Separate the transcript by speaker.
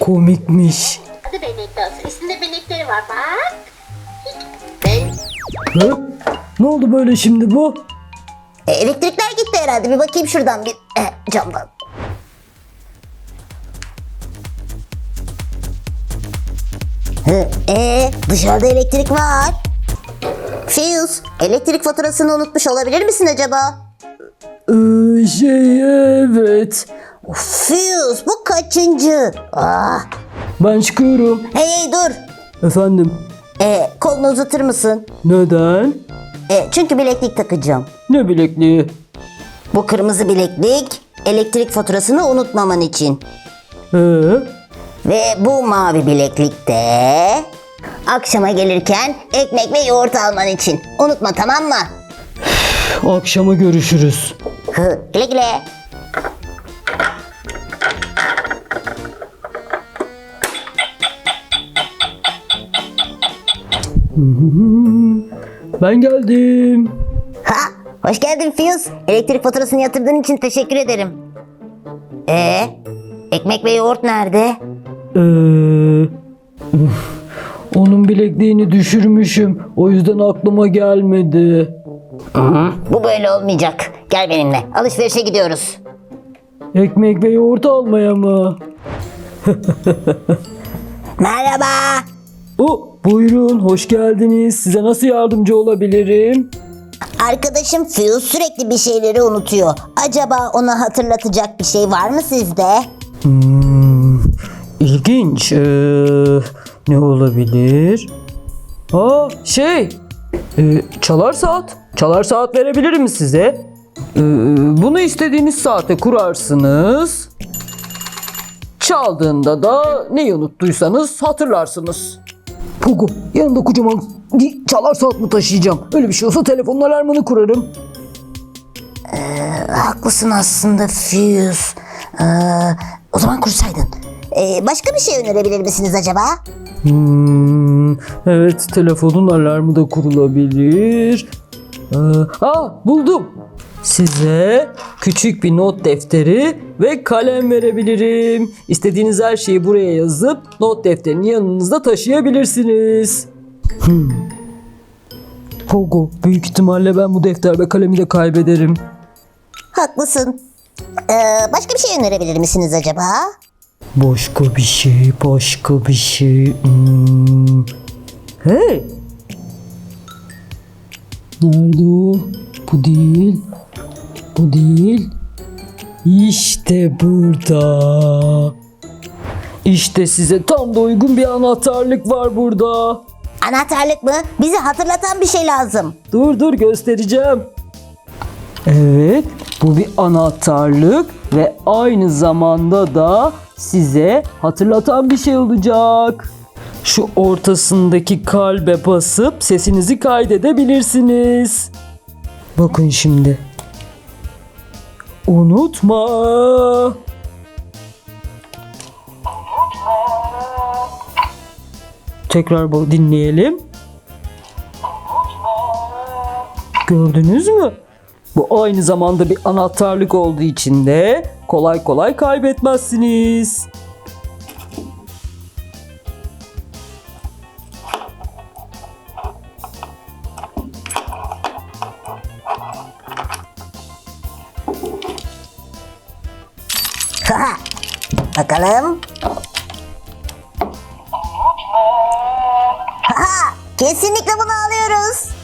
Speaker 1: Komikmiş.
Speaker 2: Adı benekli olsun. Üstünde benekleri var bak. Ben...
Speaker 1: Ne oldu böyle şimdi bu?
Speaker 3: E, elektrikler gitti herhalde. Bir bakayım şuradan bir eh, e, camdan. Eee dışarıda elektrik var. Fuse elektrik faturasını unutmuş olabilir misin acaba?
Speaker 1: Ee, şey evet.
Speaker 3: Fuse, bu kaçıncı? Ah.
Speaker 1: Ben çıkıyorum.
Speaker 3: Hey hey dur.
Speaker 1: Efendim
Speaker 3: E, kolunu uzatır mısın?
Speaker 1: neden?
Speaker 3: E, çünkü bileklik takacağım.
Speaker 1: Ne bilekliği?
Speaker 3: Bu kırmızı bileklik elektrik faturasını unutmaman için.
Speaker 1: Ee,
Speaker 3: Ve bu mavi bileklik de akşama gelirken ekmek ve yoğurt alman için. Unutma tamam mı?
Speaker 1: akşama görüşürüz.
Speaker 3: Güle güle.
Speaker 1: Ben geldim.
Speaker 3: Ha, hoş geldin Fiyuz. Elektrik faturasını yatırdığın için teşekkür ederim. Ee, ekmek ve yoğurt nerede?
Speaker 1: Ee, üf, onun bilekliğini düşürmüşüm. O yüzden aklıma gelmedi.
Speaker 3: Bu böyle olmayacak. Gel benimle. Alışverişe gidiyoruz.
Speaker 1: Ekmek ve yoğurt almaya mı?
Speaker 3: Merhaba.
Speaker 1: O, buyurun, hoş geldiniz. Size nasıl yardımcı olabilirim?
Speaker 3: Arkadaşım Fiyuz sürekli bir şeyleri unutuyor. Acaba ona hatırlatacak bir şey var mı sizde?
Speaker 1: Hmm, ilginç. Ee, ne olabilir? Aa, şey, ee, çalar saat. Çalar saat verebilirim size. Ee, bunu istediğiniz saate kurarsınız. Çaldığında da neyi unuttuysanız hatırlarsınız. Pogo, yanında kocaman bir çalar saat mi taşıyacağım? Öyle bir şey olsa telefonun alarmını kurarım.
Speaker 3: Haklısın aslında Fiyuz. Ee, o zaman kursaydın. Ee, başka bir şey önerebilir misiniz acaba?
Speaker 1: Hmm, evet telefonun alarmı da kurulabilir. Ee, aa buldum. Size küçük bir not defteri ve kalem verebilirim. İstediğiniz her şeyi buraya yazıp not defterini yanınızda taşıyabilirsiniz. Hmm. Pogo, büyük ihtimalle ben bu defter ve kalemi de kaybederim.
Speaker 3: Haklısın. Ee, başka bir şey önerebilir misiniz acaba?
Speaker 1: Başka bir şey, başka bir şey. Hmm. Hey! Nerede o? Bu değil. Bu değil. İşte burada. İşte size tam da uygun bir anahtarlık var burada.
Speaker 3: Anahtarlık mı? Bizi hatırlatan bir şey lazım.
Speaker 1: Dur dur göstereceğim. Evet, bu bir anahtarlık ve aynı zamanda da size hatırlatan bir şey olacak. Şu ortasındaki kalbe basıp sesinizi kaydedebilirsiniz. Bakın şimdi. Unutma. Tekrar bu dinleyelim. Gördünüz mü? Bu aynı zamanda bir anahtarlık olduğu için de kolay kolay kaybetmezsiniz.
Speaker 3: Haha. Bakalım. Haha. Kesinlikle bunu alıyoruz.